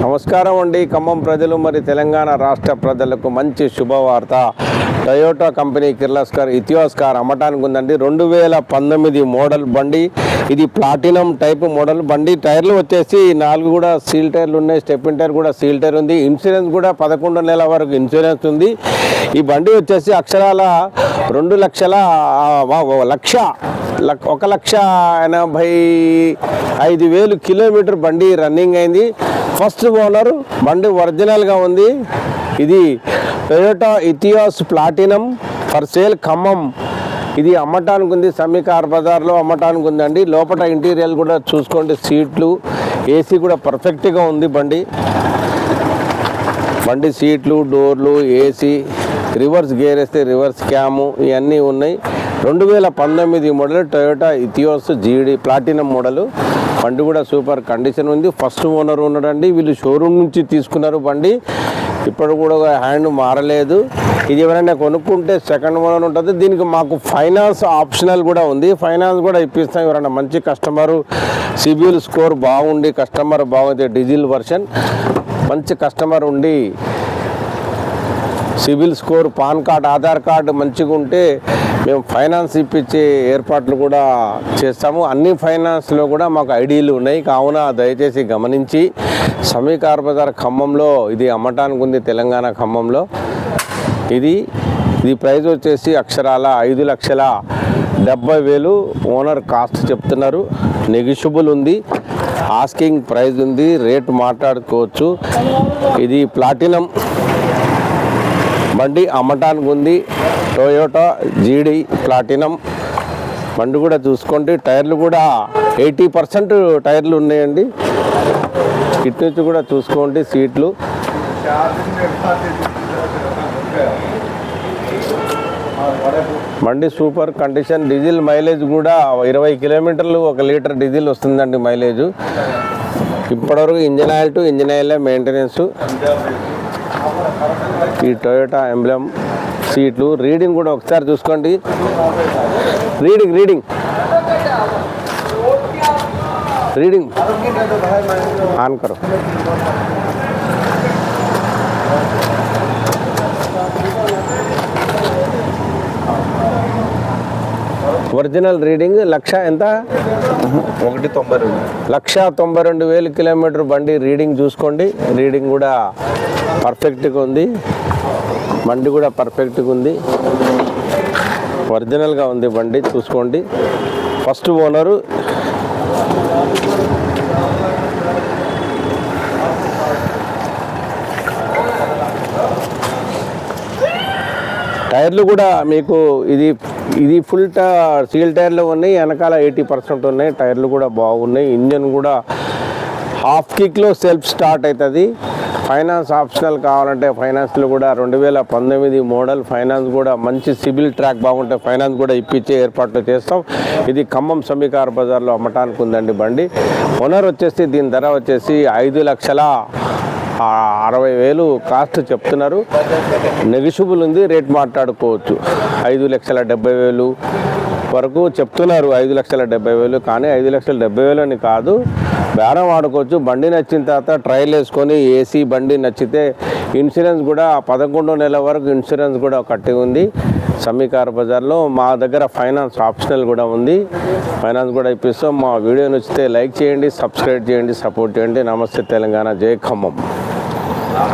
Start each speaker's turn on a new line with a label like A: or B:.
A: నమస్కారం అండి. ఖమ్మం ప్రజలు మరి తెలంగాణ రాష్ట్ర ప్రజలకు మంచి శుభవార్త. టయోటా కంపెనీ కిర్లస్కర్ ఇతిహాస్కార్ అమ్మటానికి ఉందండి. రెండు వేల పంతొమ్మిది మోడల్ బండి. ఇది ప్లాటినం టైప్ మోడల్ బండి. టైర్లు వచ్చేసి నాలుగు కూడా సీల్ టైర్లు ఉన్నాయి. స్టెప్పిన్ టైర్ కూడా సీల్ టైర్ ఉంది. ఇన్సూరెన్స్ కూడా పదకొండు నెలల వరకు ఇన్సూరెన్స్ ఉంది. ఈ బండి వచ్చేసి అక్షరాల రెండు లక్షల లక్ష లక్- ఒక లక్ష ఎనభై ఐదు వేలు కిలోమీటర్ బండి రన్నింగ్ అయింది. ఫస్ట్ ఓనర్ బండి ఒరిజినల్గా ఉంది. ఇది Toyota Etios platinum for sale Khammam. ఇది అమ్మటానికి ఉంది. సమీ కార్ బజార్లో అమ్మటానికి ఉందండి. లోపల ఇంటీరియర్ కూడా చూసుకోండి. సీట్లు ఏసీ కూడా పర్ఫెక్ట్గా ఉంది బండి. బండి సీట్లు డోర్లు ఏసీ రివర్స్ గేర్ వేస్తే రివర్స్ క్యాము ఇవన్నీ ఉన్నాయి. రెండు వేల పంతొమ్మిది model Toyota Etios GD platinum model. బండి కూడా సూపర్ కండిషన్ ఉంది. ఫస్ట్ ఓనర్ ఉన్నాడండి. వీళ్ళు షోరూమ్ నుంచి తీసుకున్నారు బండి. ఇప్పుడు కూడా హ్యాండ్ మారలేదు. ఇది ఎవరైనా కొనుక్కుంటే సెకండ్ ఓనర్ ఉంటుంది. దీనికి మాకు ఫైనాన్స్ ఆప్షనల్ కూడా ఉంది. ఫైనాన్స్ కూడా ఇప్పిస్తాం. ఎవరైనా మంచి కస్టమరు సిబిల్ స్కోర్ బాగుండి కస్టమర్ బాగుంది డీజిల్ వర్షన్ మంచి కస్టమర్ ఉండి CIBIL score PAN card Aadhaar card మంచిగా ఉంటే మేము ఫైనాన్స్ ఇప్పించే ఏర్పాట్లు కూడా చేస్తాము. అన్ని ఫైనాన్స్లో కూడా మాకు ఐడీలు ఉన్నాయి. కావున దయచేసి గమనించి సమీకార్ బజార్ ఖమ్మంలో ఇది అమ్మటానికి ఉంది తెలంగాణ ఖమ్మంలో. ఇది ఇది ప్రైజ్ వచ్చేసి అక్షరాల ఐదు లక్షల డెబ్బై వేలు ఓనర్ కాస్ట్ చెప్తున్నారు. నెగిషిబుల్ ఉంది. ఆస్కింగ్ ప్రైజ్ ఉంది. రేట్ మాట్లాడుకోవచ్చు. ఇది ప్లాటినం. బండి అమ్మటానికి ఉంది. టొయోటా జీడీ ప్లాటినం బండి కూడా చూసుకోండి. టైర్లు కూడా ఎయిటీ పర్సెంట్ టైర్లు ఉన్నాయండి. ఇటు నుంచి కూడా చూసుకోండి సీట్లు. బండి సూపర్ కండిషన్. డీజిల్ మైలేజ్ కూడా ఇరవై కిలోమీటర్లు ఒక లీటర్ డీజిల్ వస్తుందండి మైలేజ్. ఇప్పటివరకు engine oil to engine oil maintenance ఈ టొయోటా ఎంబ్లమ్ సీట్లు. రీడింగ్ కూడా ఒకసారి చూసుకోండి. రీడింగ్ రీడింగ్ రీడింగ్ ఆన్ కరో. ఒరిజినల్ రీడింగ్ లక్ష ఎంత?
B: ఒకటి తొంభై రెండు.
A: లక్ష తొంభై రెండు వేలు కిలోమీటర్ బండి రీడింగ్ చూసుకోండి. రీడింగ్ కూడా పర్ఫెక్ట్గా ఉంది. బండి కూడా పర్ఫెక్ట్గా ఉంది. ఒరిజినల్గా ఉంది బండి చూసుకోండి. ఫస్ట్ ఓనరు టైర్లు కూడా మీకు ఇది ఇది ఫుల్ టా సీల్ టైర్లు ఉన్నాయి వెనకాల ఎయిటీ పర్సెంట్ ఉన్నాయి టైర్లు కూడా బాగున్నాయి ఇంజన్ కూడా హాఫ్ కిక్లో సెల్ఫ్ స్టార్ట్ అవుతుంది ఫైనాన్స్ ఆప్షనల్ కావాలంటే ఫైనాన్స్లో కూడా రెండు వేల పంతొమ్మిది మోడల్ ఫైనాన్స్ కూడా మంచి సిబిల్ ట్రాక్ బాగుంటే ఫైనాన్స్ కూడా ఇప్పించే ఏర్పాట్లు చేస్తాం. ఇది ఖమ్మం సమీకార బజార్లో అమ్మటానికి ఉందండి బండి. ఓనర్ వచ్చేసి దీని ధర వచ్చేసి ఐదు లక్షల అరవై వేలు కాస్ట్ చెప్తున్నారు. నెగిషిబుల్ ఉంది రేట్ మాట్లాడుకోవచ్చు. ఐదు లక్షల డెబ్బై వేలు వరకు చెప్తున్నారు ఐదు లక్షల డెబ్బై వేలు. కానీ ఐదు లక్షల డెబ్బై వేలు అని కాదు. బేరం ఆడుకోవచ్చు బండి నచ్చిన తర్వాత ట్రయల్ వేసుకొని ఏసీ బండి నచ్చితే ఇన్సూరెన్స్ కూడా పదకొండో నెల వరకు ఇన్సూరెన్స్ కూడా కట్టి ఉంది. సమీకార బజార్లో మా దగ్గర ఫైనాన్స్ ఆప్షనల్ కూడా ఉంది. ఫైనాన్స్ కూడా ఇప్పిస్తాం. మా వీడియో నచ్చితే లైక్ చేయండి సబ్స్క్రైబ్ చేయండి సపోర్ట్ చేయండి. నమస్తే తెలంగాణ. జై ఖమ్మం.